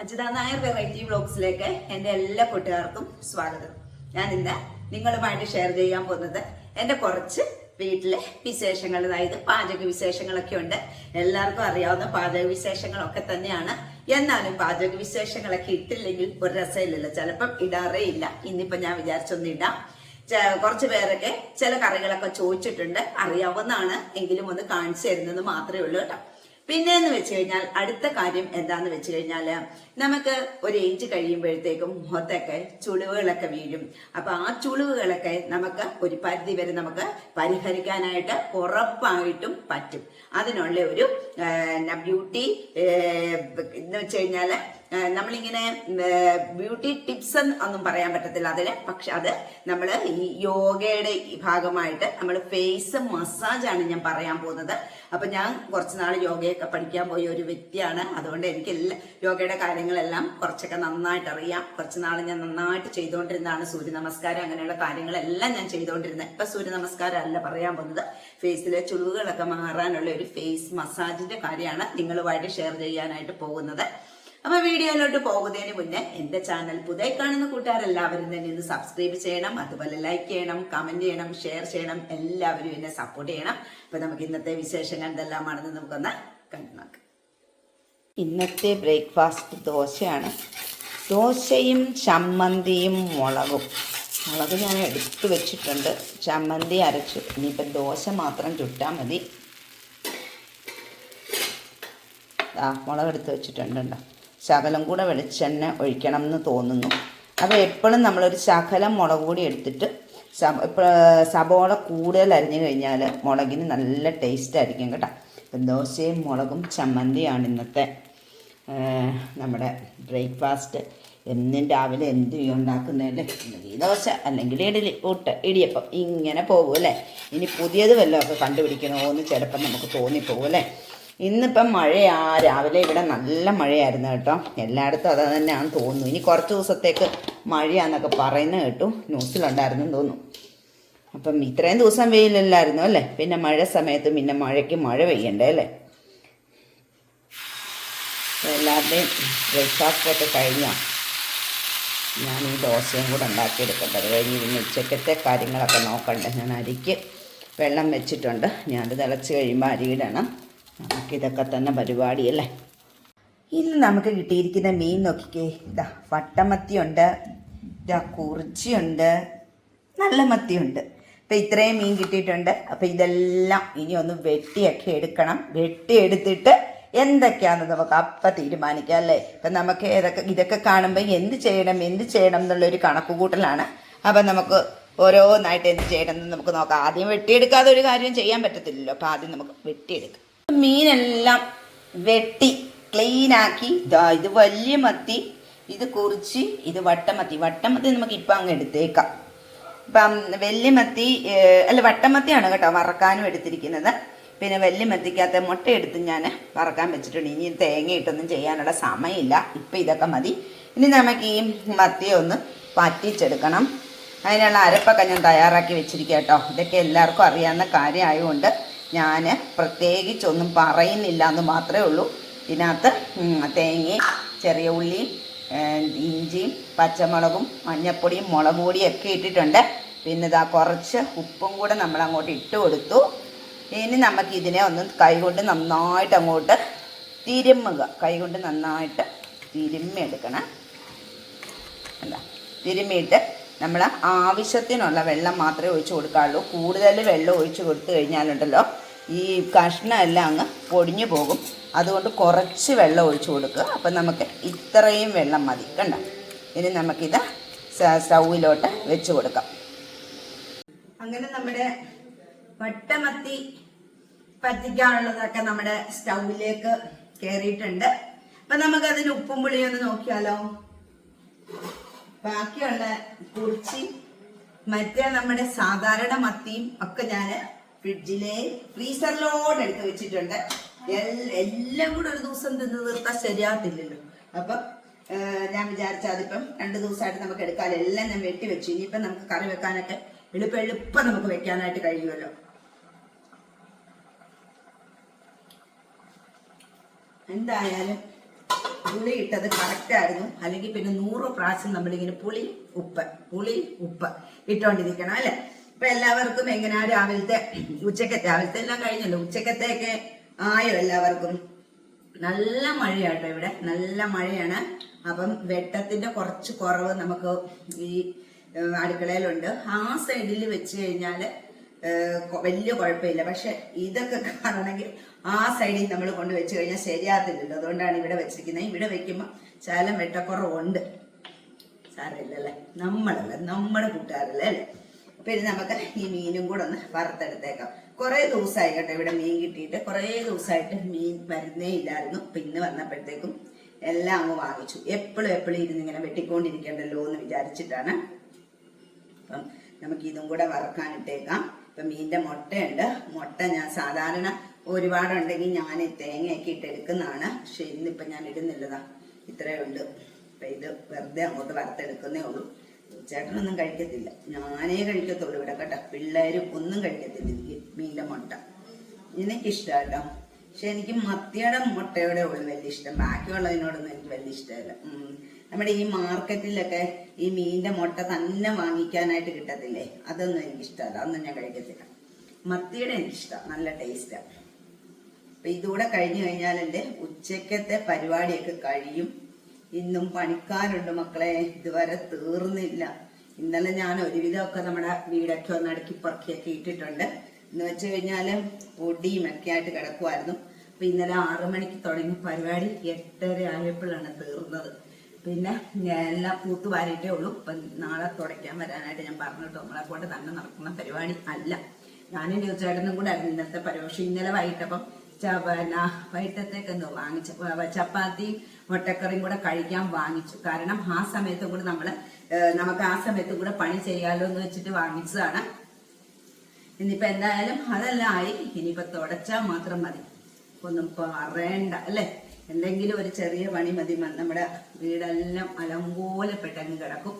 Ajitha Nair variety വ്ളോഗ്സിലേക്ക് എന്റെ എല്ലാ കൂട്ടുകാർക്കും സ്വാഗതം. ഞാൻ ഇന്ന് നിങ്ങളുമായിട്ട് ഷെയർ ചെയ്യാൻ പോകുന്നത് എന്റെ കുറച്ച് വീട്ടിലെ വിശേഷങ്ങൾ അതായത് പാചക വിശേഷങ്ങളൊക്കെ ഉണ്ട്. എല്ലാവർക്കും അറിയാവുന്ന പാചക വിശേഷങ്ങളൊക്കെ തന്നെയാണ്. എന്നാലും പാചക വിശേഷങ്ങളൊക്കെ ഇട്ടില്ലെങ്കിൽ ഒരു രസമില്ലല്ലോ. ചിലപ്പം ഇടാറേ ഇല്ല. ഇന്നിപ്പം ഞാൻ വിചാരിച്ചൊന്നും ഇടാം. കുറച്ച് പേരൊക്കെ ചില കറികളൊക്കെ ചോദിച്ചിട്ടുണ്ട്. അറിയാവുന്നതാണ്. എങ്കിലും ഒന്ന് കാണിച്ചു തരുന്നത് മാത്രമേ ഉള്ളൂ കേട്ടോ. പിന്നെ എന്ന് വെച്ച് കഴിഞ്ഞാൽ അടുത്ത കാര്യം എന്താന്ന് വെച്ച് കഴിഞ്ഞാൽ നമുക്ക് ഒരു ഏജ് കഴിയുമ്പോഴത്തേക്കും മുഖത്തൊക്കെ ചുളിവുകളൊക്കെ വീഴും. അപ്പൊ ആ ചുളിവുകളൊക്കെ നമുക്ക് ഒരു പരിധി വരെ നമുക്ക് പരിഹരിക്കാനായിട്ട് ഉറപ്പായിട്ടും പറ്റും. അതിനുള്ള ഒരു ബ്യൂട്ടി എന്ന് വെച്ച് കഴിഞ്ഞാൽ ആ, നമ്മളിങ്ങനെ ബ്യൂട്ടി ടിപ്സ് ഒന്നും പറയാൻ പറ്റത്തില്ല അതിന്. പക്ഷെ അത് നമ്മൾ ഈ യോഗയുടെ ഭാഗമായിട്ട് നമ്മൾ ഫേസ് മസാജാണ് ഞാൻ പറയാൻ പോകുന്നത്. അപ്പൊ ഞാൻ കുറച്ച് നാൾ യോഗയൊക്കെ പഠിക്കാൻ പോയ ഒരു വ്യക്തിയാണ്. അതുകൊണ്ട് എനിക്ക് എല്ലാ യോഗയുടെ കാര്യങ്ങളെല്ലാം കുറച്ചൊക്കെ നന്നായിട്ട് അറിയാം. കുറച്ച് നാൾ ഞാൻ നന്നായിട്ട് ചെയ്തുകൊണ്ടിരുന്നതാണ് സൂര്യ നമസ്കാരം. അങ്ങനെയുള്ള കാര്യങ്ങളെല്ലാം ഞാൻ ചെയ്തുകൊണ്ടിരുന്നത് ഇപ്പൊ സൂര്യ നമസ്കാരം അല്ല പറയാൻ പോകുന്നത്. ഫേസിലെ ചുളിവുകളൊക്കെ മാറാനുള്ള ഒരു ഫേസ് മസാജിന്റെ കാര്യമാണ് നിങ്ങളുമായിട്ട് ഷെയർ ചെയ്യാനായിട്ട് പോകുന്നത്. അപ്പൊ വീഡിയോയിലോട്ട് പോകുന്നതിന് മുന്നേ എന്റെ ചാനൽ പുതിയ കാണുന്ന കൂട്ടുകാരെല്ലാവരും തന്നെ ഒന്ന് സബ്സ്ക്രൈബ് ചെയ്യണം അതുപോലെ ലൈക്ക് ചെയ്യണം കമന്റ് ചെയ്യണം ഷെയർ ചെയ്യണം എല്ലാവരും എന്നെ സപ്പോർട്ട് ചെയ്യണം. അപ്പൊ നമുക്ക് ഇന്നത്തെ വിശേഷങ്ങൾ എന്തെല്ലാമാണെന്ന് നമുക്കൊന്ന് കണ്ടു നോക്കാം. ഇന്നത്തെ ബ്രേക്ക്ഫാസ്റ്റ് ദോശയാണ്. ദോശയും ചമ്മന്തിയും മുളകും. മുളക് ഞാൻ എടുത്തു വെച്ചിട്ടുണ്ട്. ചമ്മന്തി അരച്ചു. ഇനിയിപ്പം ദോശ മാത്രം ചുട്ടാൽ മതി. ആ മുളക് എടുത്ത് വെച്ചിട്ടുണ്ടല്ലോ ശകലം കൂടെ വെളിച്ചെണ്ണ ഒഴിക്കണം എന്ന് തോന്നുന്നു. അപ്പോൾ എപ്പോഴും നമ്മളൊരു ശകലം മുളക് കൂടി എടുത്തിട്ട് സബോള കൂടുതൽ അരിഞ്ഞു കഴിഞ്ഞാൽ മുളകിന് നല്ല ടേസ്റ്റ് ആയിരിക്കും കേട്ടോ. ദോശയും മുളകും ചമ്മന്തിയാണ് ഇന്നത്തെ നമ്മുടെ ബ്രേക്ക്ഫാസ്റ്റ് എന്നും രാവിലെ എന്ത് ഉണ്ടാക്കുന്നതല്ലേ ഈ ദോശ അല്ലെങ്കിൽ ഇഡലി ഊട്ട് ഇടിയപ്പം ഇങ്ങനെ പോകും അല്ലേ? ഇനി പുതിയത് വല്ലതും ഒക്കെ കണ്ടുപിടിക്കണമോ എന്ന് ചിലപ്പം നമുക്ക് തോന്നിപ്പോകും അല്ലേ? ഇന്നിപ്പം മഴയാ. രാവിലെ ഇവിടെ നല്ല മഴയായിരുന്നു കേട്ടോ. എല്ലായിടത്തും അത് തന്നെയാണെന്ന് തോന്നുന്നു. ഇനി കുറച്ച് ദിവസത്തേക്ക് മഴയാന്നൊക്കെ പറയുന്നത് കേട്ടു. ന്യൂസിലുണ്ടായിരുന്നു തോന്നുന്നു. അപ്പം ഇത്രയും ദിവസം വെയിലല്ലായിരുന്നു അല്ലേ? പിന്നെ മഴ സമയത്ത് പിന്നെ മഴയ്ക്ക് മഴ പെയ്യണ്ടേ അല്ലേ? എല്ലാവരുടെയും ബ്രേക്ക്ഫാസ്റ്റ് ഒക്കെ കഴിഞ്ഞോ? ഞാൻ ഈ ദോശയും കൂടെ ഉണ്ടാക്കിയെടുക്കട്ടെ. അത് കഴിഞ്ഞ് പിന്നെ ഉച്ചക്കത്തെ കാര്യങ്ങളൊക്കെ നോക്കണ്ടേ. ഞാൻ അരിക്ക് വെള്ളം വെച്ചിട്ടുണ്ട്. ഞാനത് തിളച്ച് കഴിയുമ്പോൾ അരിയിടണം. നമുക്കിതൊക്കെ തന്നെ പരിപാടിയല്ലേ ഇന്ന് നമുക്ക് കിട്ടിയിരിക്കുന്ന മീൻ നോക്കിക്കേ. ഇതാ വട്ടമത്തിയുണ്ട് ഇതാ കുറിച്ചിയുണ്ട് നല്ല മത്തിയുണ്ട്. അപ്പം ഇത്രയും മീൻ കിട്ടിയിട്ടുണ്ട്. അപ്പം ഇതെല്ലാം ഇനി ഒന്ന് വെട്ടിയൊക്കെ എടുക്കണം. വെട്ടിയെടുത്തിട്ട് എന്തൊക്കെയാണെന്ന് നമുക്ക് അപ്പം തീരുമാനിക്കാം അല്ലേ? ഇപ്പം നമുക്ക് ഏതൊക്കെ ഇതൊക്കെ കാണുമ്പോൾ എന്ത് ചെയ്യണം എന്ത് ചെയ്യണം എന്നുള്ളൊരു കണക്ക് കൂട്ടലാണ് അപ്പം നമുക്ക് ഓരോന്നായിട്ട് എന്ത് ചെയ്യണം എന്ന് നമുക്ക് നോക്കാം. ആദ്യം വെട്ടിയെടുക്കാതെ ഒരു കാര്യം ചെയ്യാൻ പറ്റത്തില്ലല്ലോ. അപ്പം ആദ്യം നമുക്ക് വെട്ടിയെടുക്കാം. മീനെല്ലാം വെട്ടി ക്ലീനാക്കി ദാ ഇത് വലിയ മത്തി ഇത് കുറിച്ച് ഇത് വട്ടമത്തി വട്ടമത്തി നമുക്ക് ഇപ്പം അങ്ങ് എടുത്തേക്കാം. ഇപ്പം വലിയ മത്തി ഏഹ്, അല്ല വട്ടമത്തിയാണ് കേട്ടോ വറക്കാനും എടുത്തിരിക്കുന്നത്. പിന്നെ വലിയ മത്തിക്കകത്ത് മുട്ട എടുത്ത് ഞാൻ വറക്കാൻ വെച്ചിട്ടുണ്ട്. ഇനി തേങ്ങ ഇട്ടൊന്നും ചെയ്യാനുള്ള സമയമില്ല. ഇപ്പം ഇതൊക്കെ മതി. ഇനി നമുക്ക് ഈ മത്തിയെ ഒന്ന് പറ്റിച്ചെടുക്കണം അതിനുള്ള അരപ്പൊക്കെ ഞാൻ തയ്യാറാക്കി വെച്ചിരിക്കാം കേട്ടോ. ഇതൊക്കെ എല്ലാവർക്കും അറിയാവുന്ന കാര്യമായതുകൊണ്ട് ഞാൻ പ്രത്യേകിച്ചൊന്നും പറയുന്നില്ല എന്ന് മാത്രമേ ഉള്ളൂ. ഇതിനകത്ത് തേങ്ങയും ചെറിയ ഉള്ളിയും ഇഞ്ചിയും പച്ചമുളകും മഞ്ഞപ്പൊടിയും മുളക് പൊടിയും ഒക്കെ ഇട്ടിട്ടുണ്ട്. പിന്നെ ഇതാ കുറച്ച് ഉപ്പും കൂടെ നമ്മൾ അങ്ങോട്ട് ഇട്ട് കൊടുത്തു. ഇനി നമുക്ക് ഇതിനെ ഒന്ന് കൈകൊണ്ട് നന്നായിട്ട് അങ്ങോട്ട് തിരുമ്മുക. കൈകൊണ്ട് നന്നായിട്ട് തിരുമ്മി എടുക്കണം എന്താ തിരുമ്മിയിട്ട് നമ്മൾ ആവശ്യത്തിനുള്ള വെള്ളം മാത്രമേ ഒഴിച്ച് കൊടുക്കാറുള്ളൂ. കൂടുതൽ വെള്ളം ഒഴിച്ച് കൊടുത്തു കഴിഞ്ഞാലുണ്ടല്ലോ ഈ കഷ്ണം എല്ലാം അങ്ങ് പൊടിഞ്ഞു പോകും. അതുകൊണ്ട് കുറച്ച് വെള്ളം ഒഴിച്ച് കൊടുക്കുക. അപ്പം നമുക്ക് ഇത്രയും വെള്ളം മതി കണ്ട? ഇനി നമുക്കിത് സ്റ്റൗവിലോട്ട് വെച്ച് കൊടുക്കാം. അങ്ങനെ നമ്മുടെ വട്ടമത്തി പറ്റിക്കാനുള്ളതൊക്കെ നമ്മുടെ സ്റ്റൗവിലേക്ക് കയറിയിട്ടുണ്ട് അപ്പൊ നമുക്ക് അതിന് ഉപ്പും പുളിയൊന്ന് നോക്കിയാലോ? ബാക്കിയുള്ള കുറിച്ചി മറ്റേ നമ്മുടെ സാധാരണ മത്തിയും ഒക്കെ ഞാൻ ഫ്രിഡ്ജിലെ ഫ്രീസറിലോട് എടുത്ത് വെച്ചിട്ടുണ്ട്. എല്ലാം കൂടെ ഒരു ദിവസം തിന്ന് തീർത്താൽ ശരിയാകത്തില്ലല്ലോ. അപ്പം ഞാൻ വിചാരിച്ച അതിപ്പം രണ്ട് ദിവസമായിട്ട് നമുക്ക് എടുക്കാൻ എല്ലാം ഞാൻ വെട്ടി വെച്ചു. ഇനിയിപ്പം നമുക്ക് കറി വെക്കാനൊക്കെ എളുപ്പം എളുപ്പം നമുക്ക് വെക്കാനായിട്ട് കഴിയുമല്ലോ. എന്തായാലും പുളി ഇട്ടത് കറക്റ്റ് ആയിരുന്നു. അല്ലെങ്കിൽ പിന്നെ നൂറ് പ്രാവശ്യം നമ്മളിങ്ങനെ പുളി ഉപ്പ് പുളി ഉപ്പ് ഇട്ടോണ്ടിരിക്കണം അല്ലെ? ഇപ്പൊ എല്ലാവർക്കും എങ്ങനെയാ രാവിലത്തെ ഉച്ചക്കത്തെ രാവിലത്തെ എല്ലാം കഴിഞ്ഞല്ലോ. ഉച്ചക്കത്തെയൊക്കെ ആയോ എല്ലാവർക്കും? നല്ല മഴയാട്ടോ ഇവിടെ. നല്ല മഴയാണ്. അപ്പം വെട്ടത്തിന്റെ കുറച്ച് കുറവ് നമുക്ക് ഈ അടുക്കളയിലുണ്ട്. ആ സൈഡിൽ വെച്ച് കഴിഞ്ഞാൽ വലിയ കുഴപ്പമില്ല. പക്ഷെ ഇതൊക്കെ കാണണമെങ്കിൽ ആ സൈഡിൽ നമ്മൾ കൊണ്ട് വെച്ച് കഴിഞ്ഞാൽ ശരിയാകത്തില്ലല്ലോ. അതുകൊണ്ടാണ് ഇവിടെ വെച്ചിരിക്കുന്നത്. ഇവിടെ വെക്കുമ്പോൾ ശാലം വെട്ടക്കുറവുണ്ട്. സാറില്ലല്ലേ നമ്മളല്ല? നമ്മുടെ കൂട്ടുകാരല്ലേ അല്ലേ? പിന്നെ നമുക്ക് ഈ മീനും കൂടെ ഒന്ന് വറുത്തെടുത്തേക്കാം. കുറേ ദിവസമായി കേട്ടോ ഇവിടെ മീൻ കിട്ടിയിട്ട്. കുറേ ദിവസമായിട്ട് മീൻ വരുന്നേ ഇല്ലായിരുന്നു. പിന്നെ വന്നപ്പോഴത്തേക്കും എല്ലാം അങ്ങ് വാങ്ങിച്ചു. എപ്പോഴും എപ്പോഴും ഇരുന്ന് ഇങ്ങനെ വെട്ടിക്കൊണ്ടിരിക്കണ്ടല്ലോ എന്ന് വിചാരിച്ചിട്ടാണ്. അപ്പം നമുക്ക് ഇതും കൂടെ വറക്കാനിട്ടേക്കാം ഇപ്പം മീന്റെ മുട്ടയുണ്ട്. മുട്ട ഞാൻ സാധാരണ ഒരുപാടുണ്ടെങ്കിൽ ഞാൻ തേങ്ങയൊക്കെ ഇട്ട് എടുക്കുന്നതാണ്. പക്ഷെ ഇന്നിപ്പം ഞാൻ ഇടുന്നില്ലതാ. ഇത്രയേ ഉണ്ട് അപ്പം ഇത് വെറുതെ അങ്ങോട്ട് വറുത്തെടുക്കുന്നേ ഉള്ളൂ. ചേട്ടനൊന്നും കഴിക്കത്തില്ല. ഞാനേ കഴിക്കത്തുള്ളൂ ഇവിടെ കേട്ടോ. പിള്ളേരും ഒന്നും കഴിക്കത്തില്ല എനിക്ക് മീന്റെ മുട്ട. എനിക്കിഷ്ടമാണ് കേട്ടോ പക്ഷെ എനിക്ക് മത്തിയുടെ മുട്ടയോടെ ഉള്ളു വലിയ ഇഷ്ടം. ബാക്കിയുള്ളതിനോടൊന്നും എനിക്ക് വലിയ ഇഷ്ടമല്ല. നമ്മുടെ ഈ മാർക്കറ്റിലൊക്കെ ഈ മീനിന്റെ മുട്ട തന്നെ വാങ്ങിക്കാനായിട്ട് കിട്ടത്തില്ലേ? അതൊന്നും എനിക്കിഷ്ടമല്ല. അതൊന്നും ഞാൻ കഴിക്കത്തില്ല. മത്തിയുടെ എനിക്കിഷ്ടം. നല്ല ടേസ്റ്റാണ് അപ്പൊ ഇതുകൂടെ കഴിഞ്ഞു കഴിഞ്ഞാൽ എന്റെ ഉച്ചക്കത്തെ പരിപാടിയൊക്കെ കഴിയും. ഇന്നും പണിക്കാരുണ്ട് മക്കളെ. ഇതുവരെ തീർന്നില്ല. ഇന്നലെ ഞാൻ ഒരുവിധമൊക്കെ നമ്മുടെ വീടൊക്കെ ഒന്ന് അടുക്കി പറക്കിയൊക്കെ ഇട്ടിട്ടുണ്ട്. എന്ന് വെച്ച് കഴിഞ്ഞാൽ പൊടിയും ഒക്കെ ആയിട്ട് കിടക്കുമായിരുന്നു അപ്പൊ ഇന്നലെ ആറു മണിക്ക് തുടങ്ങി പരിപാടി എട്ടര ആയപ്പോഴാണ് തീർന്നത്. പിന്നെ എല്ലാം പൂത്ത് വാരിയിട്ടേ ഉള്ളൂ. ഇപ്പൊ നാളെ തുടയ്ക്കാൻ വരാനായിട്ട് ഞാൻ പറഞ്ഞിട്ട് നമ്മളെ കൊണ്ട് തന്നെ നടക്കുന്ന പരിപാടി അല്ല. ഞാനും തീർച്ചയായിട്ടും കൂടെ ആയിരുന്നു ഇന്നത്തെ പരിപാടി. പക്ഷെ ഇന്നലെ വൈകിട്ടപ്പം പിന്നെ വൈകിട്ടത്തേക്ക് എന്തോ വാങ്ങിച്ച ചപ്പാത്തി മുട്ടക്കറിയും കൂടെ കഴിക്കാൻ വാങ്ങിച്ചു. കാരണം ആ സമയത്തും കൂടെ നമ്മൾ നമുക്ക് ആ സമയത്തും കൂടെ പണി ചെയ്യാലോ എന്ന് വെച്ചിട്ട് വാങ്ങിച്ചതാണ്. ഇനിയിപ്പോ എന്തായാലും അതെല്ലാം ആയി. ഇനിയിപ്പോ തുടച്ചാൽ മാത്രം മതി. ഒന്നും പറയണ്ട അല്ലേ? എന്തെങ്കിലും ഒരു ചെറിയ പണി മതി. നമ്മുടെ വീടെല്ലാം അലങ്കോലപ്പെട്ടങ്ങ് കിടക്കും.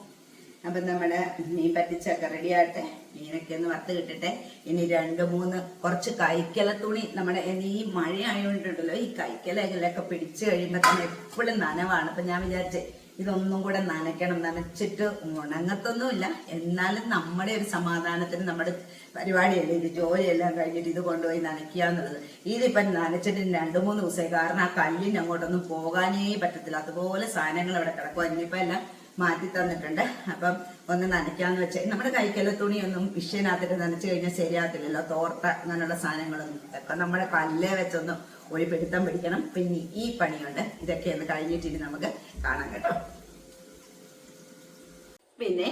അപ്പൊ നമ്മുടെ മീൻ പറ്റിച്ചൊക്കെ റെഡിയാകട്ടെ മീനൊക്കെ ഒന്ന് വറുത്ത് കിട്ടട്ടെ. ഇനി രണ്ട് മൂന്ന് കുറച്ച് കൈക്കല തുണി നമ്മുടെ ഈ മഴ ആയതുകൊണ്ടുണ്ടല്ലോ ഈ കൈക്കലകളൊക്കെ പിടിച്ചു കഴിയുമ്പോ തന്നെ എപ്പോഴും നനവാണ്. അപ്പൊ ഞാൻ വിചാരിച്ചേ ഇതൊന്നും കൂടെ നനയ്ക്കണം. നനച്ചിട്ട് ഉണങ്ങത്തൊന്നുമില്ല. എന്നാലും നമ്മുടെ ഒരു സമാധാനത്തിന് നമ്മുടെ പരിപാടിയല്ലേ ഇത് ജോലിയെല്ലാം കഴിഞ്ഞിട്ട് ഇത് കൊണ്ടുപോയി നനയ്ക്കുക എന്നുള്ളത്. ഇതിപ്പം നനച്ചിട്ട് രണ്ടു മൂന്ന് ദിവസമായി കാരണം ആ കല്ലിന് അങ്ങോട്ടൊന്നും പോകാനേ പറ്റത്തില്ല. അതുപോലെ സാധനങ്ങൾ അവിടെ കിടക്കും. ഇനിയിപ്പം എല്ലാം മാറ്റി തന്നിട്ടുണ്ട്. അപ്പം ഒന്ന് നനയ്ക്കാന്ന് വെച്ചാൽ നമ്മുടെ കൈക്കല തുണിയൊന്നും വിഷയനകത്തിട്ട് നനച്ചു കഴിഞ്ഞാൽ ശരിയാകത്തില്ലല്ലോ. തോർത്ത അങ്ങനെയുള്ള സാധനങ്ങളൊന്നും. ഒക്കെ നമ്മുടെ കല്ലേ വെച്ചൊന്ന് ഒരു പിടുത്തം പിടിക്കണം. പിന്നെ ഈ പണിയുണ്ട്. ഇതൊക്കെ ഒന്ന് കഴിഞ്ഞിട്ടിനി നമുക്ക് കാണാം കേട്ടോ. പിന്നെ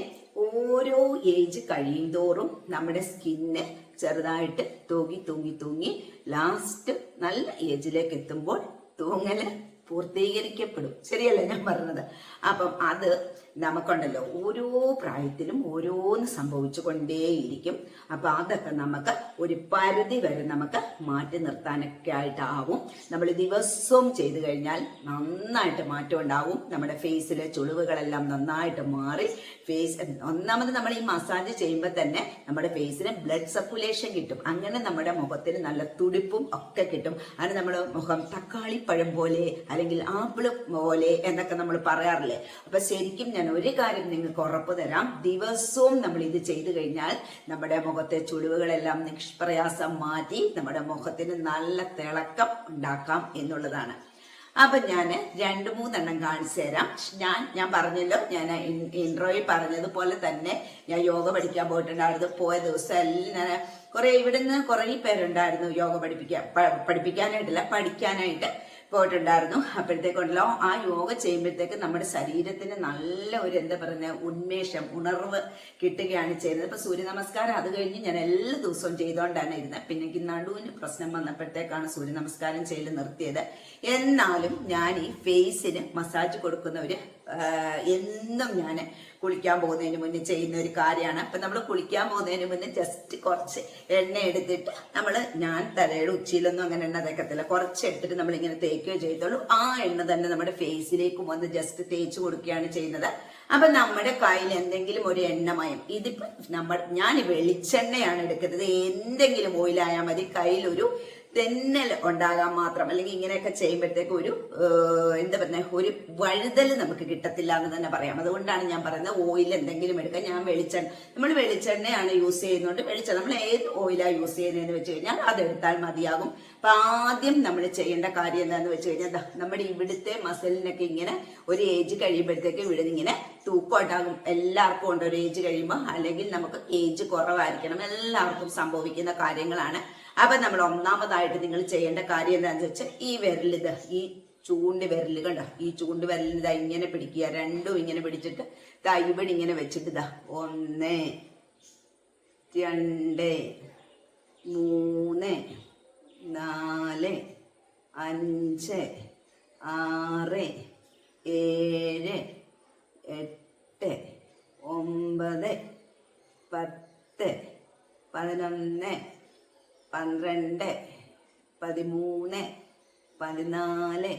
ഓരോ ഏജ് കഴിയും തോറും നമ്മുടെ സ്കിന്ന് ചെറുതായിട്ട് തൂങ്ങി തൂങ്ങി തൂങ്ങി ലാസ്റ്റ് നല്ല ഏജിലേക്ക് എത്തുമ്പോൾ തൂങ്ങൽ പൂർത്തീകരിക്കപ്പെടും. ശരിയല്ലേ ഞാൻ പറഞ്ഞത്? അപ്പം അത് നമുക്കുണ്ടല്ലോ ഓരോ പ്രായത്തിലും ഓരോന്ന് സംഭവിച്ചു കൊണ്ടേയിരിക്കും അപ്പൊ അതൊക്കെ നമുക്ക് ഒരു പരിധി വരെ നമുക്ക് മാറ്റി നിർത്താനൊക്കെ ആയിട്ടാവും. നമ്മൾ ദിവസവും ചെയ്തു കഴിഞ്ഞാൽ നന്നായിട്ട് മാറ്റം ഉണ്ടാവും. നമ്മുടെ ഫേസിലെ ചുളിവുകളെല്ലാം നന്നായിട്ട് മാറി. ഫേസ് ഒന്നാമത് നമ്മൾ ഈ മസാജ് ചെയ്യുമ്പോൾ തന്നെ നമ്മുടെ ഫേസിന് ബ്ലഡ് സർക്കുലേഷൻ കിട്ടും. അങ്ങനെ നമ്മുടെ മുഖത്തിന് നല്ല തുടിപ്പും ഒക്കെ കിട്ടും. അങ്ങനെ നമ്മുടെ മുഖം തക്കാളി പഴം പോലെ അല്ലെങ്കിൽ ആപ്പിൾ പോലെ എന്നൊക്കെ നമ്മൾ പറയാറില്ലേ? അപ്പൊ ശരിക്കും ഞാൻ ഒരു കാര്യം നിങ്ങൾക്ക് ഉറപ്പ് തരാം. ദിവസവും നമ്മൾ ഇത് ചെയ്തു കഴിഞ്ഞാൽ നമ്മുടെ മുഖത്തെ ചുളിവുകളെല്ലാം നിഷ്പ്രയാസം മാറ്റി നമ്മുടെ മുഖത്തിന് നല്ല തിളക്കം ഉണ്ടാക്കാം എന്നുള്ളതാണ്. അപ്പൊ ഞാൻ രണ്ട് മൂന്നെണ്ണം കാണിച്ചു തരാം. ഞാൻ ഞാൻ പറഞ്ഞല്ലോ ഞാൻ ഇൻട്രോയിൽ പറഞ്ഞതുപോലെ തന്നെ ഞാൻ യോഗ പഠിക്കാൻ പോയിട്ടുണ്ടായിരുന്നു. പോയ ദിവസം എല്ലാം കുറെ ഇവിടുന്ന് കുറെ പേരുണ്ടായിരുന്നു യോഗ പഠിപ്പിക്കാൻ പഠിപ്പിക്കാനായിട്ടില്ല പഠിക്കാനായിട്ട്. പോയിട്ടുണ്ടായിരുന്നു. അപ്പോഴത്തേക്കുണ്ടല്ലോ ആ യോഗ ചെയ്യുമ്പോഴത്തേക്ക് നമ്മുടെ ശരീരത്തിന് നല്ല ഒരു എന്താ പറയുന്നത് ഉന്മേഷം ഉണർവ് കിട്ടുകയാണ് ചെയ്യുന്നത്. ഇപ്പൊ സൂര്യ നമസ്കാരം അത് കഴിഞ്ഞ് ഞാൻ എല്ലാ ദിവസവും ചെയ്തുകൊണ്ടാണ് ഇരുന്നത്. പിന്നെ നടുവിന് പ്രശ്നം വന്നപ്പോഴത്തേക്കാണ് സൂര്യ നമസ്കാരം ചെയ്യൽ നിർത്തിയത്. എന്നാലും ഞാൻ ഈ ഫേസിന് മസാജ് കൊടുക്കുന്ന ഒരു എന്നും ഞാൻ കുളിക്കാൻ പോകുന്നതിന് മുന്നേ ചെയ്യുന്ന ഒരു കാര്യമാണ്. അപ്പം നമ്മൾ കുളിക്കാൻ പോകുന്നതിന് മുന്നേ ജസ്റ്റ് കുറച്ച് എണ്ണ എടുത്തിട്ട് നമ്മൾ ഞാൻ തലയുടെ ഉച്ചയിലൊന്നും അങ്ങനെ എണ്ണ തേക്കത്തില്ല. കുറച്ച് എടുത്തിട്ട് നമ്മളിങ്ങനെ തേക്കുകയോ ചെയ്തോളൂ ആ എണ്ണ തന്നെ നമ്മുടെ ഫേസിലേക്കും വന്ന് ജസ്റ്റ് തേച്ച് കൊടുക്കുകയാണ് ചെയ്യുന്നത്. അപ്പം നമ്മുടെ കയ്യിൽ എന്തെങ്കിലും ഒരു എണ്ണമയം ഇതിപ്പം നമ്മൾ ഞാൻ വെളിച്ചെണ്ണയാണ് എടുക്കുന്നത്. എന്തെങ്കിലും ഓയിലായാൽ മതി. കയ്യിലൊരു തെന്നൽ ഉണ്ടാകാൻ മാത്രം അല്ലെങ്കിൽ ഇങ്ങനെയൊക്കെ ചെയ്യുമ്പോഴത്തേക്ക് ഒരു എന്താ പറയുക ഒരു വഴുതൽ നമുക്ക് കിട്ടത്തില്ല എന്ന് തന്നെ പറയാം. അതുകൊണ്ടാണ് ഞാൻ പറയുന്നത് ഓയിൽ എന്തെങ്കിലും എടുക്കാൻ. ഞാൻ വെളിച്ചെണ്ണ നമ്മൾ വെളിച്ചെണ്ണയാണ് യൂസ് ചെയ്യുന്നുണ്ട് വെളിച്ചെണ്ണ നമ്മൾ ഏത് ഓയിലാണ് യൂസ് ചെയ്യുന്നതെന്ന് വെച്ച് കഴിഞ്ഞാൽ അതെടുത്താൽ മതിയാകും. അപ്പൊ ആദ്യം നമ്മൾ ചെയ്യേണ്ട കാര്യം എന്താണെന്ന് വെച്ച് കഴിഞ്ഞാൽ നമ്മുടെ ഇവിടുത്തെ മസിലിനൊക്കെ ഇങ്ങനെ ഒരു ഏജ് കഴിയുമ്പോഴത്തേക്ക് ഇവിടെ ഇങ്ങനെ തൂക്കോട്ടാകും എല്ലാവർക്കും ഉണ്ട് ഒരു ഏജ് കഴിയുമ്പോൾ അല്ലെങ്കിൽ നമുക്ക് ഏജ് കുറവായിരിക്കണം. എല്ലാവർക്കും സംഭവിക്കുന്ന കാര്യങ്ങളാണ് അപ്പൊ നമ്മൾ ഒന്നാമതായിട്ട് നിങ്ങൾ ചെയ്യേണ്ട കാര്യം എന്താണെന്ന് വെച്ചാൽ ഈ വിരലിത് ഈ ചൂണ്ട് വിരൽ കണ്ടോ? ഈ ചൂണ്ട് വിരലിന് ഇതാ ഇങ്ങനെ പിടിക്കുക രണ്ടും ഇങ്ങനെ പിടിച്ചിട്ട് ഇതാ ഇവിടെ ഇങ്ങനെ വെച്ചിട്ട് ഇതാ ഒന്ന് രണ്ട് മൂന്ന് നാല് അഞ്ച് ആറ് ഏഴ് എട്ട് ഒമ്പത് പത്ത് പതിനൊന്ന് പന്ത്രണ്ട് പതിമൂന്ന് പതിനാല്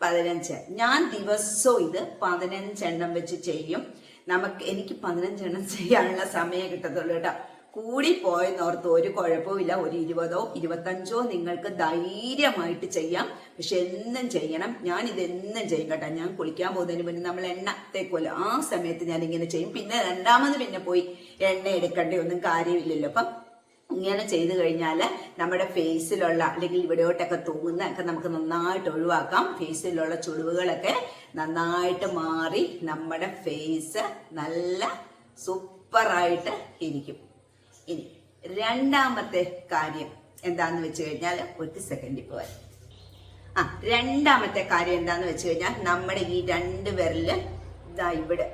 പതിനഞ്ച്. ഞാൻ ദിവസവും ഇത് പതിനഞ്ചെണ്ണം വെച്ച് ചെയ്യും. നമുക്ക് എനിക്ക് പതിനഞ്ചെണ്ണം ചെയ്യാനുള്ള സമയം കിട്ടത്തുള്ളൂ കേട്ടോ. കൂടി പോയെന്നോർത്ത് ഒരു കുഴപ്പമില്ല ഒരു ഇരുപതോ ഇരുപത്തഞ്ചോ നിങ്ങൾക്ക് ധൈര്യമായിട്ട് ചെയ്യാം. പക്ഷെ എന്നും ചെയ്യണം. ഞാൻ ഇതെന്നും ചെയ്യും കേട്ടോ. ഞാൻ കുളിക്കാൻ പോകുന്നതിന് മുന്നേ നമ്മൾ എണ്ണ തേക്കുമല്ലോ ആ സമയത്ത് ഞാൻ ഇങ്ങനെ ചെയ്യും. പിന്നെ രണ്ടാമത് പിന്നെ പോയി എണ്ണ എടുക്കേണ്ട ഒന്നും കാര്യമില്ലല്ലോ. അപ്പം ഇങ്ങനെ ചെയ്തു കഴിഞ്ഞാൽ നമ്മുടെ ഫേസിലുള്ള അല്ലെങ്കിൽ ഇവിടെയോട്ടൊക്കെ തൂങ്ങുന്ന ഒക്കെ നമുക്ക് നന്നായിട്ട് ഒഴിവാക്കാം. ഫേസിലുള്ള ചുളിവുകളൊക്കെ നന്നായിട്ട് മാറി നമ്മുടെ ഫേസ് നല്ല സൂപ്പറായിട്ട് ഇരിക്കും. ഇനി രണ്ടാമത്തെ കാര്യം എന്താന്ന് വെച്ച് കഴിഞ്ഞാൽ ഒരു സെക്കൻഡിൽ പോവാൻ ആ രണ്ടാമത്തെ കാര്യം എന്താന്ന് വെച്ച് കഴിഞ്ഞാൽ നമ്മുടെ ഈ രണ്ട് വിരൽ ഇതാ ഇവിടെ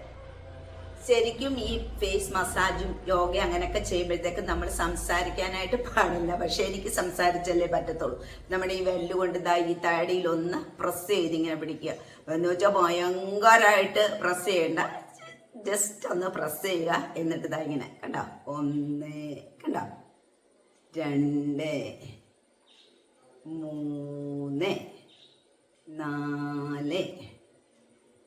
ശരിക്കും ഈ ഫേസ് മസാജും യോഗ അങ്ങനെയൊക്കെ ചെയ്യുമ്പോഴത്തേക്ക് നമ്മൾ സംസാരിക്കാനായിട്ട് പാടില്ല. പക്ഷെ എനിക്ക് സംസാരിച്ചല്ലേ പറ്റത്തുള്ളൂ. നമ്മുടെ ഈ വെല്ല് കൊണ്ട് ഇതാ ഈ താടിയിൽ ഒന്ന് പ്രസ് ചെയ്ത് ഇങ്ങനെ പിടിക്കുക. എന്ന് വെച്ചാൽ ഭയങ്കരമായിട്ട് പ്രസ് ചെയ്യണ്ട. ജസ്റ്റ് ഒന്ന് പ്രസ് ചെയ്യുക. എന്നിട്ട് ഇതാ ഇങ്ങനെ കണ്ടോ? ഒന്ന് കണ്ടോ? രണ്ട് മൂന്ന് നാല്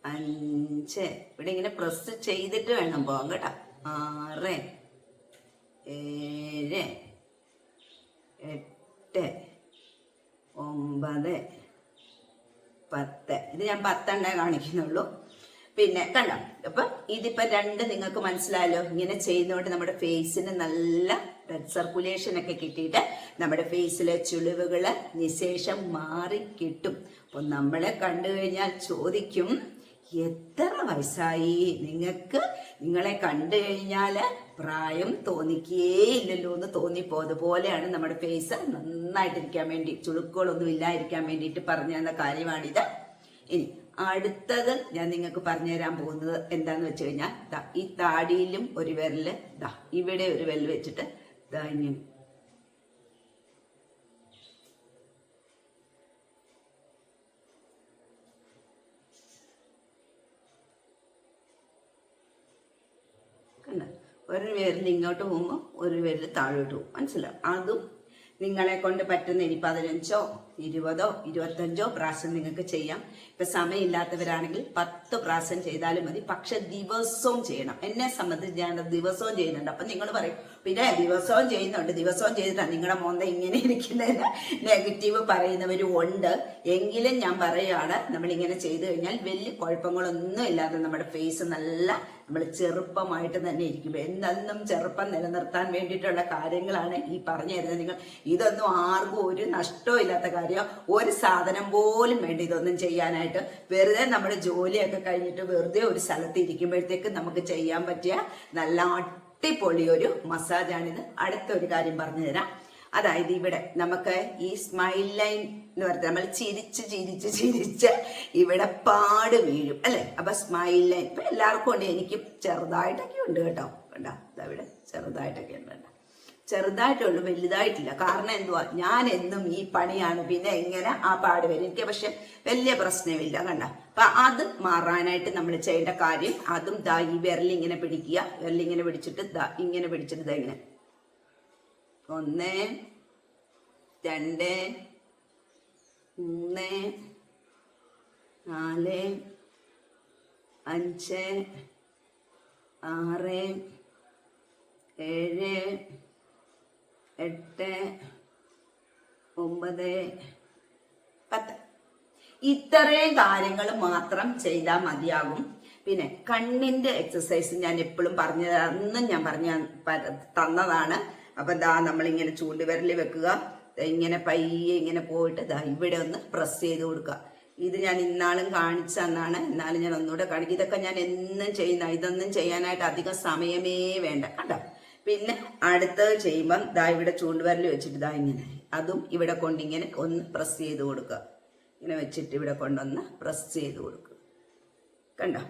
അഞ്ച്. ഇവിടെ ഇങ്ങനെ പ്രസ് ചെയ്തിട്ട് വേണം പോകാൻ കേട്ടോ. ആറ് ഏഴ് എട്ട് ഒമ്പത് പത്ത്. ഇത് ഞാൻ പത്തെണ്ണേ കാണിക്കുന്നുള്ളൂ. പിന്നെ കണ്ടോ? അപ്പൊ ഇതിപ്പോ രണ്ട് നിങ്ങൾക്ക് മനസ്സിലായല്ലോ. ഇങ്ങനെ ചെയ്യുന്നതുകൊണ്ട് നമ്മുടെ ഫേസിന് നല്ല ബ്ലഡ് സർക്കുലേഷൻ ഒക്കെ കിട്ടിയിട്ട് നമ്മുടെ ഫേസിലെ ചുളിവുകൾ നിശേഷം മാറി കിട്ടും. അപ്പൊ നമ്മളെ കണ്ടു കഴിഞ്ഞാൽ ചോദിക്കും എത്ര വയസ്സായി? നിങ്ങൾക്ക് നിങ്ങളെ കണ്ടു കഴിഞ്ഞാൽ പ്രായം തോന്നിക്കേയില്ലല്ലോ എന്ന് തോന്നിപ്പോ. അതുപോലെയാണ് നമ്മുടെ ഫേസ് നന്നായിട്ടിരിക്കാൻ വേണ്ടി ചുളുക്കുകളൊന്നും ഇല്ലാതിരിക്കാൻ വേണ്ടിയിട്ട് പറഞ്ഞു തന്ന കാര്യമാണിത്. ഇനി അടുത്തത് ഞാൻ നിങ്ങൾക്ക് പറഞ്ഞു തരാൻ പോകുന്നത് എന്താന്ന് വെച്ച് കഴിഞ്ഞാൽ ഈ താടിയിലും ഒരു വിരൽ ദാ ഇവിടെ ഒരു വിരൽ വെച്ചിട്ട് ദാ ഇങ്ങനെ കണ്ട ഒരു വിരൽ ഇങ്ങോട്ട് പോകുമ്പോൾ ഒരു വിരൽ താഴോട്ട് പോകും. മനസ്സിലാവും അതും നിങ്ങളെ കൊണ്ട് പറ്റുന്ന ഇനി പതിനഞ്ചോ ഇരുപതോ ഇരുപത്തഞ്ചോ പ്രാവശ്യം നിങ്ങൾക്ക് ചെയ്യാം. ഇപ്പൊ സമയമില്ലാത്തവരാണെങ്കിൽ പത്ത് പ്രാവശ്യം ചെയ്താലും മതി. പക്ഷെ ദിവസവും ചെയ്യണം. എന്നെ സംബന്ധിച്ച് ഞാൻ ദിവസവും ചെയ്യുന്നുണ്ട്. അപ്പൊ നിങ്ങൾ പറയും പിന്നെ ദിവസവും ചെയ്യുന്നുണ്ട്. ദിവസവും ചെയ്തിട്ടാണ് നിങ്ങളുടെ മോന്ത ഇങ്ങനെ ഇരിക്കുന്നതിന് നെഗറ്റീവ് പറയുന്നവരും ഉണ്ട് എങ്കിലും ഞാൻ പറയുകയാണ് നമ്മൾ ഇങ്ങനെ ചെയ്തു കഴിഞ്ഞാൽ വലിയ കുഴപ്പങ്ങളൊന്നും ഇല്ലാതെ നമ്മുടെ ഫേസ് നല്ല നമ്മൾ ചെറുപ്പമായിട്ട് തന്നെ ഇരിക്കും എന്നെന്നും ചെറുപ്പം നിലനിർത്താൻ വേണ്ടിയിട്ടുള്ള കാര്യങ്ങളാണ് ഈ പറഞ്ഞു തരുന്നത്. നിങ്ങൾ ഇതൊന്നും ആർക്കും ഒരു നഷ്ടവും ഇല്ലാത്ത കാര്യം. ഒരു സാധനം പോലും വേണ്ട ഇതൊന്നും ചെയ്യാനായിട്ട്. വെറുതെ നമ്മുടെ ജോലിയൊക്കെ കഴിഞ്ഞിട്ട് വെറുതെ ഒരു സ്ഥലത്ത് ഇരിക്കുമ്പോഴത്തേക്ക് നമുക്ക് ചെയ്യാൻ പറ്റിയ നല്ല അടിപൊളി ഒരു മസാജാണിത് അടുത്ത ഒരു കാര്യം പറഞ്ഞു തരാം. അതായത് ഇവിടെ നമുക്ക് ഈ സ്മൈൽ ലൈൻ എന്ന് പറഞ്ഞാൽ നമ്മൾ ചിരിച്ച് ചിരിച്ച് ചിരിച്ച് ഇവിടെ പാട് വീഴും അല്ലെ? അപ്പൊ സ്മൈൽ ലൈൻ ഇപ്പൊ എല്ലാവർക്കും ഉണ്ട്. എനിക്ക് ചെറുതായിട്ടൊക്കെ ഉണ്ട് കേട്ടോ. കണ്ടോ ഇവിടെ ചെറുതായിട്ടൊക്കെ ഉണ്ട് കേട്ടോ ചെറുതായിട്ടുള്ളൂ വലുതായിട്ടില്ല. കാരണം എന്തുവാ? ഞാൻ എന്നും ഈ പണിയാണ്. പിന്നെ എങ്ങനെ ആ പാട് വരും? എനിക്ക് പക്ഷെ വലിയ പ്രശ്നമില്ല കണ്ട. അപ്പൊ അത് മാറാനായിട്ട് നമ്മൾ ചെയ്യേണ്ട കാര്യം അതും ദാ ഈ വിരലിങ്ങനെ പിടിക്കുക. വിരലിങ്ങനെ പിടിച്ചിട്ട് ദാ ഇങ്ങനെ പിടിച്ചിട്ട് ഇങ്ങനെ ഒന്ന് രണ്ട് മൂന്ന് നാല് അഞ്ച് ആറ് ഏഴ് എട്ട് ഒമ്പത് പത്ത്. ഇത്രയും കാര്യങ്ങൾ മാത്രം ചെയ്താൽ മതിയാകും. പിന്നെ കണ്ണിന്റെ എക്സസൈസ് ഞാൻ എപ്പോഴും പറഞ്ഞ അന്നും ഞാൻ പറഞ്ഞ തന്നതാണ്. അപ്പൊ ദാ നമ്മളിങ്ങനെ ചൂണ്ടുവിരൽ വെക്കുക. ഇങ്ങനെ പയ്യെ ഇങ്ങനെ പോയിട്ട് ദാ ഇവിടെ ഒന്ന് പ്രസ് ചെയ്ത് കൊടുക്കുക. ഇത് ഞാൻ ഇന്നാളും കാണിച്ചു തന്നാണ് എന്നാലും ഞാൻ ഒന്നുകൂടെ കാണിക്കും. ഇതൊക്കെ ഞാൻ എന്നും ചെയ്യുന്ന ഇതൊന്നും ചെയ്യാനായിട്ട് അധികം സമയമേ വേണ്ട. കണ്ടോ? പിന്നെ അടുത്തത് ചെയ്യുമ്പം ദാ ഇവിടെ ചൂണ്ടുവിരൽ വെച്ചിട്ട് ദാ ഇങ്ങനെ. അതും ഇവിടെ കൊണ്ടിങ്ങനെ ഒന്ന് പ്രസ് ചെയ്ത് കൊടുക്കുക. ഇങ്ങനെ വെച്ചിട്ട് ഇവിടെ കൊണ്ടൊന്ന് പ്രസ് ചെയ്ത് കൊടുക്കുക. കണ്ടോ?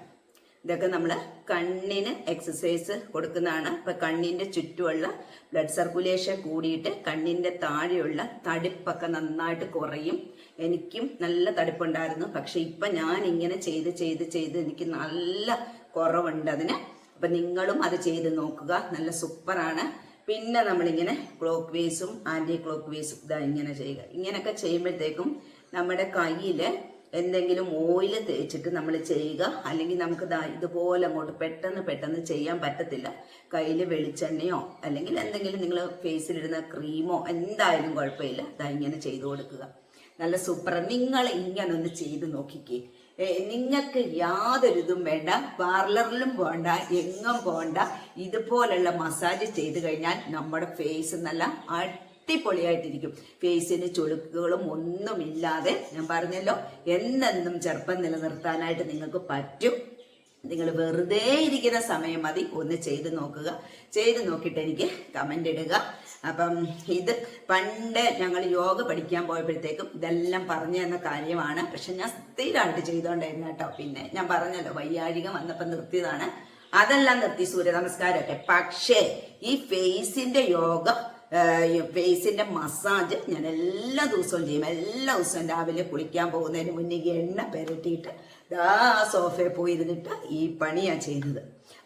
ഇതൊക്കെ നമ്മൾ കണ്ണിന് എക്സസൈസ് കൊടുക്കുന്നതാണ്. ഇപ്പം കണ്ണിന്റെ ചുറ്റുമുള്ള ബ്ലഡ് സർക്കുലേഷൻ കൂടിയിട്ട് കണ്ണിന്റെ താഴെയുള്ള തടിപ്പൊക്കെ നന്നായിട്ട് കുറയും. എനിക്കും നല്ല തടിപ്പുണ്ടായിരുന്നു. പക്ഷെ ഇപ്പം ഞാൻ ഇങ്ങനെ ചെയ്ത് ചെയ്ത് ചെയ്ത് എനിക്ക് നല്ല കുറവുണ്ട് അതിന്. അപ്പം നിങ്ങളും അത് ചെയ്ത് നോക്കുക. നല്ല സൂപ്പറാണ്. പിന്നെ നമ്മളിങ്ങനെ ക്ലോക്ക് വേസും ആന്റി ക്ലോക്ക് വേസും ഇതാ ഇങ്ങനെ ചെയ്യുക. ഇങ്ങനെയൊക്കെ ചെയ്യുമ്പോഴത്തേക്കും നമ്മുടെ കയ്യിൽ എന്തെങ്കിലും ഓയിൽ തേച്ചിട്ട് നമ്മൾ ചെയ്യുക. അല്ലെങ്കിൽ നമുക്ക് ഇതുപോലെ അങ്ങോട്ട് പെട്ടെന്ന് പെട്ടെന്ന് ചെയ്യാൻ പറ്റത്തില്ല. കയ്യിൽ വെളിച്ചെണ്ണയോ അല്ലെങ്കിൽ എന്തെങ്കിലും നിങ്ങൾ ഫേസിലിടുന്ന ക്രീമോ എന്തായാലും കുഴപ്പമില്ല. ദാ ഇങ്ങനെ ചെയ്തു കൊടുക്കുക. നല്ല സൂപ്പർ നിങ്ങൾ ഇങ്ങനെ ഒന്ന് ചെയ്ത് നോക്കിക്കേ. നിങ്ങൾക്ക് യാതൊരു ഇതും വേണ്ട. പാർലറിലും പോണ്ട എങ്ങും പോണ്ട ഇതുപോലുള്ള മസാജ് ചെയ്ത് കഴിഞ്ഞാൽ നമ്മുടെ ഫേസ് നല്ല അടിപൊളിയായിട്ടിരിക്കും. ഫേസിന് ചുളുക്കുകളും ഒന്നുമില്ലാതെ ഞാൻ പറഞ്ഞല്ലോ എന്നെന്നും ചെറുപ്പം നിലനിർത്താനായിട്ട് നിങ്ങൾക്ക് പറ്റും. നിങ്ങൾ വെറുതെ ഇരിക്കുന്ന സമയം മതി. ഒന്ന് ചെയ്ത് നോക്കുക. ചെയ്ത് നോക്കിയിട്ട് എനിക്ക് കമന്റ് ഇടുക. അപ്പം ഇത് പണ്ട് ഞങ്ങൾ യോഗ പഠിക്കാൻ പോയപ്പോഴത്തേക്കും ഇതെല്ലാം പറഞ്ഞു തന്ന കാര്യമാണ്. പക്ഷെ ഞാൻ സ്ഥിരമായിട്ട് ചെയ്തുകൊണ്ടായിരുന്നു കേട്ടോ. പിന്നെ ഞാൻ പറഞ്ഞല്ലോ വയ്യാഴിക വന്നപ്പോൾ നിർത്തിയതാണ്. അതെല്ലാം നിർത്തി സൂര്യ നമസ്കാരമൊക്കെ. പക്ഷേ ഈ ഫേസിന്റെ യോഗ ഫേസിന്റെ മസാജ് ഞാൻ എല്ലാ ദിവസവും ചെയ്യും. എല്ലാ ദിവസവും രാവിലെ കുളിക്കാൻ പോകുന്നതിന് മുന്നേ എണ്ണ പെരട്ടിയിട്ട് ദാ സോഫയിൽ പോയിരുന്നിട്ട് ഈ പണിയാണ് ചെയ്യുന്നത്.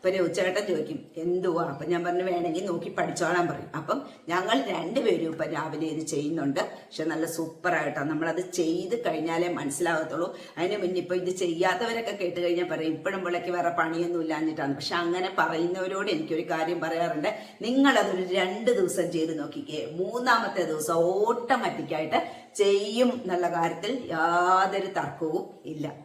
അപ്പം ഒരു ഉച്ചേട്ടൻ ചോദിക്കും എന്തുവാ? അപ്പം ഞാൻ പറഞ്ഞു വേണമെങ്കിൽ നോക്കി പഠിച്ചോളാൻ പറയും. അപ്പം ഞങ്ങൾ രണ്ടുപേരും ഇപ്പം രാവിലെ ഇത് ചെയ്യുന്നുണ്ട്. പക്ഷെ നല്ല സൂപ്പറായിട്ടാണ് നമ്മളത് ചെയ്ത് കഴിഞ്ഞാലേ മനസ്സിലാകത്തുള്ളൂ. അതിന് മുന്നേ ഇപ്പം ഇത് ചെയ്യാത്തവരൊക്കെ കേട്ട് കഴിഞ്ഞാൽ പറയും ഇപ്പോഴും പിള്ളേക്ക് വേറെ പണിയൊന്നും ഇല്ലാഞ്ഞിട്ടാണ് പക്ഷെ അങ്ങനെ പറയുന്നവരോട് എനിക്കൊരു കാര്യം പറയാറുണ്ട്. നിങ്ങളതൊരു രണ്ട് ദിവസം ചെയ്ത് നോക്കിക്കേ. മൂന്നാമത്തെ ദിവസം ഓട്ടോമാറ്റിക്കായിട്ട് ചെയ്യും എന്നുള്ള കാര്യത്തിൽ യാതൊരു തർക്കവും ഇല്ല.